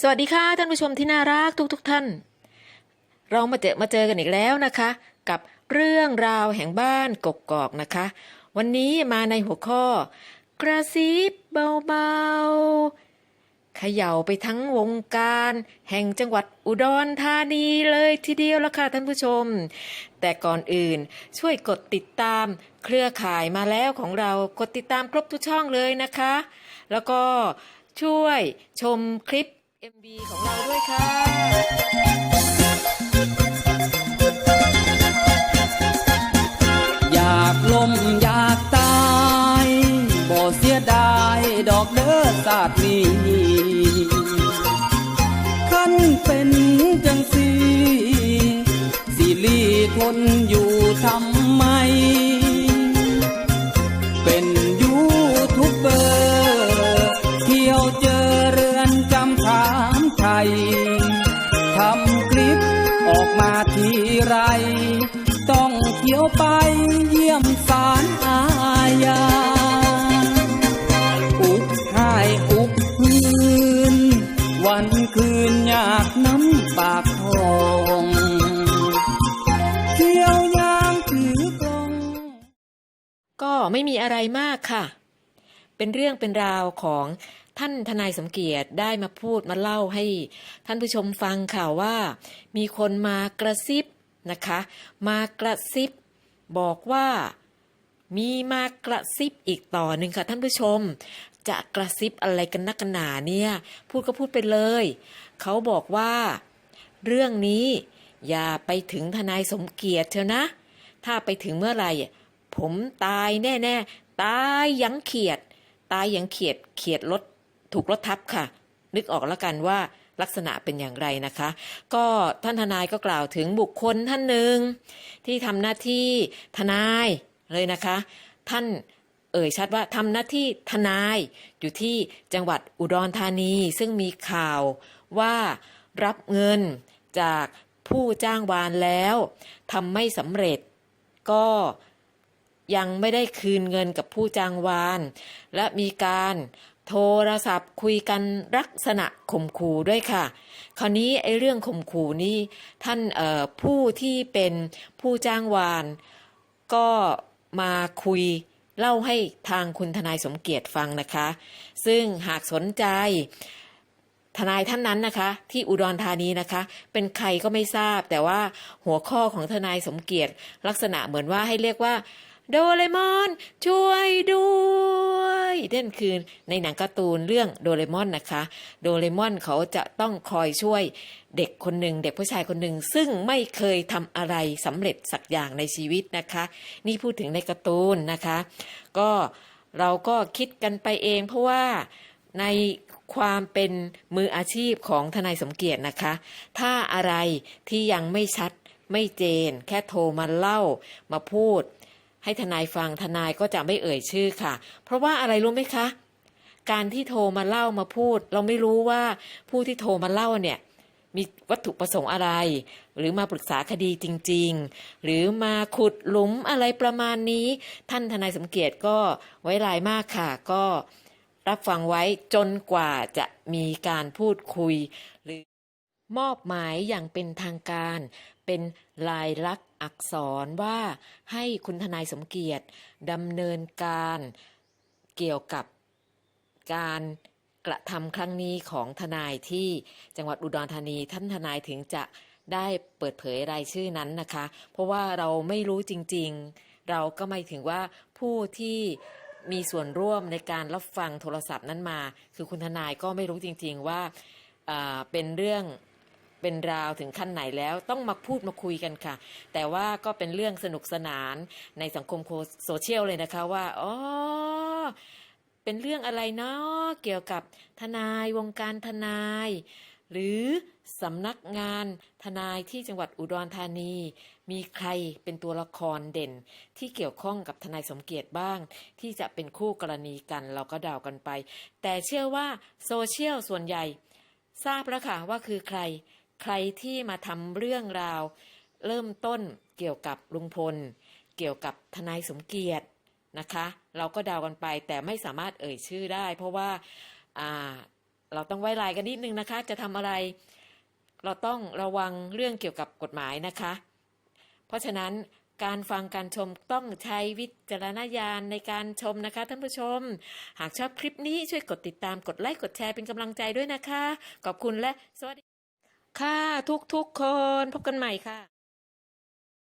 สวัสดีค่ะท่านผู้ชมที่น่ารักทุกๆทท่าน เรามาเจอมาเจอกันอีกแล้วนะคะ กับเรื่องราวแห่งบ้านกกอกนะคะ วันนี้มาในหัวข้อ กระซิบเบาๆเขย่าไปทั้งวงการ แห่งจังหวัดอุดรธานีเลยทีเดียวละค่ะท่านผู้ชม แต่ก่อนอื่นช่วยกดติดตามเครือข่ายมาแล้วของเรากดติดตามครบทุกช่องเลยนะคะ แล้วก็ช่วยชมคลิป MV ของเราด้วยค่ะอยากล้มอยากตายบ่เสียดายดอกเด้อศาสตร์นี้ขันเป็นจังสีสิลีทนอยู่ทำไม เป็นยูทูบเบอร์ ทยทำคลิปออกมาทีไร ต้องเที่ยวไปเยี่ยมสารอาญาอุกหายอุกหืน วันคืนอยากน้ำปากทองเที่ยวยางถือกลองก็ไม่มีอะไรมากค่ะ เป็นเรื่องเป็นราวของ ท่านทนายสมเกียรติได้มาพูดมาเล่าให้ท่านผู้ชมฟังค่ะว่า มีคนมากระซิบนะคะ มากระซิบ บอกว่ามีมากระซิบอีกต่อหนึ่งค่ะท่านผู้ชม จะกระซิบอะไรกันนักกันหนาเนี่ยพูดก็พูดไปเลย เขาบอกว่า เรื่องนี้อย่าไปถึงทนายสมเกียรติเถอะนะ ถ้าไปถึงเมื่อไหร่ ผมตายแน่ ๆ ตายอยังเขียด ตายอยังเขียดเขียดรถ ถูกรถทับค่ะ นึกออกแล้วกันว่าลักษณะเป็นอย่างไรนะคะ ก็ท่านทนายก็กล่าวถึงบุคคลท่านหนึ่งที่ทำหน้าที่ทนายเลยนะคะ ท่านเอ่ยชัดว่าทำหน้าที่ทนายอยู่ที่จังหวัดอุดรธานี ซึ่งมีข่าวว่ารับเงินจากผู้จ้างวานแล้วทำไม่สำเร็จก็ยังไม่ได้คืนเงินกับผู้จ้างวาน และมีการ โทรศัพท์คุยกันลักษณะข่มขู่ด้วยค่ะ คราวนี้ไอ้เรื่องข่มขู่นี่ท่านผู้ที่เป็นผู้จ้างวาน ก็มาคุยเล่าให้ทางคุณทนายสมเกียรติฟังนะคะ ซึ่งหากสนใจทนายท่านนั้นนะคะ ที่อุดรธานีนะคะ เป็นใครก็ไม่ทราบ แต่ว่าหัวข้อของทนายสมเกียรติลักษณะเหมือนว่าให้เรียกว่า โดเรมอน ช่วยด้วยนั่นคือในหนังการ์ตูนเรื่องโดเรมอนนะคะ โดเรมอนเขาจะต้องคอยช่วยเด็กคนหนึ่งเด็กผู้ชายคนหนึ่งซึ่งไม่เคยทำอะไรสำเร็จสักอย่างในชีวิตนะคะ นี่พูดถึงในการ์ตูนนะคะ ก็เราก็คิดกันไปเองเพราะว่าในความเป็นมืออาชีพของทนายสมเกียรตินะคะ ถ้าอะไรที่ยังไม่ชัดไม่เจน แค่โทรมาเล่ามาพูด ให้ทนายฟังทนายก็จะไม่เอ่ยชื่อค่ะ เพราะว่าอะไรรู้ไหมคะ การที่โทรมาเล่ามาพูด เราไม่รู้ว่าผู้ที่โทรมาเล่าเนี่ยมีวัตถุประสงค์อะไร หรือมาปรึกษาคดีจริง ๆ หรือมาขุดหลุมอะไรประมาณนี้ ท่านทนายสมเกียรติก็ไว้ลายมากค่ะ ก็รับฟังไว้จนกว่าจะมีการพูดคุย หรือมอบหมายอย่างเป็นทางการ เป็นลายลักษณ์อักษรว่าให้คุณทนายสมเกียรติดำเนินการเกี่ยวกับการกระทำครั้งนี้ของทนายที่จังหวัดอุดรธานีท่านทนายถึงจะได้เปิดเผยรายชื่อนั้นนะคะ เพราะว่าเราไม่รู้จริงๆ เราก็ไม่ถึงว่าผู้ที่มีส่วนร่วมในการรับฟังโทรศัพท์นั้นมา คือคุณทนายก็ไม่รู้จริงๆว่าเป็นเรื่อง เป็นราวถึงขั้นไหนแล้วต้องมาพูดมาคุยกันค่ะ แต่ว่าก็เป็นเรื่องสนุกสนานในสังคมโซเชียลเลยนะคะว่าอ๋อเป็นเรื่องอะไรเนาะเกี่ยวกับทนายวงการทนาย หรือสำนักงานทนายที่จังหวัดอุดรธานี มีใครเป็นตัวละครเด่น ที่เกี่ยวข้องกับทนายสมเกียรติบ้าง ที่จะเป็นคู่กรณีกันเราก็เดากันไป แต่เชื่อว่าโซเชียลส่วนใหญ่ ทราบแล้วค่ะว่าคือใคร ใครที่มาทำเรื่องราว เริ่มต้นเกี่ยวกับลุงพล เกี่ยวกับทนายสมเกียรตินะคะ เราก็เดากันไปแต่ไม่สามารถเอ่ยชื่อได้ เพราะว่าอ่าเราต้องไว้ลายกันนิดนึงนะคะ จะทำอะไร เราต้องระวังเรื่องเกี่ยวกับกฎหมายนะคะ เพราะฉะนั้นการฟังการชมต้องใช้วิจารณญาณในการชมนะคะท่านผู้ชม หากชอบคลิปนี้ช่วยกดติดตามกดไลค์กดแชร์เป็นกำลังใจด้วยนะคะ ขอบคุณและสวัสดี ค่ะทุกๆคนพบกันใหม่ค่ะ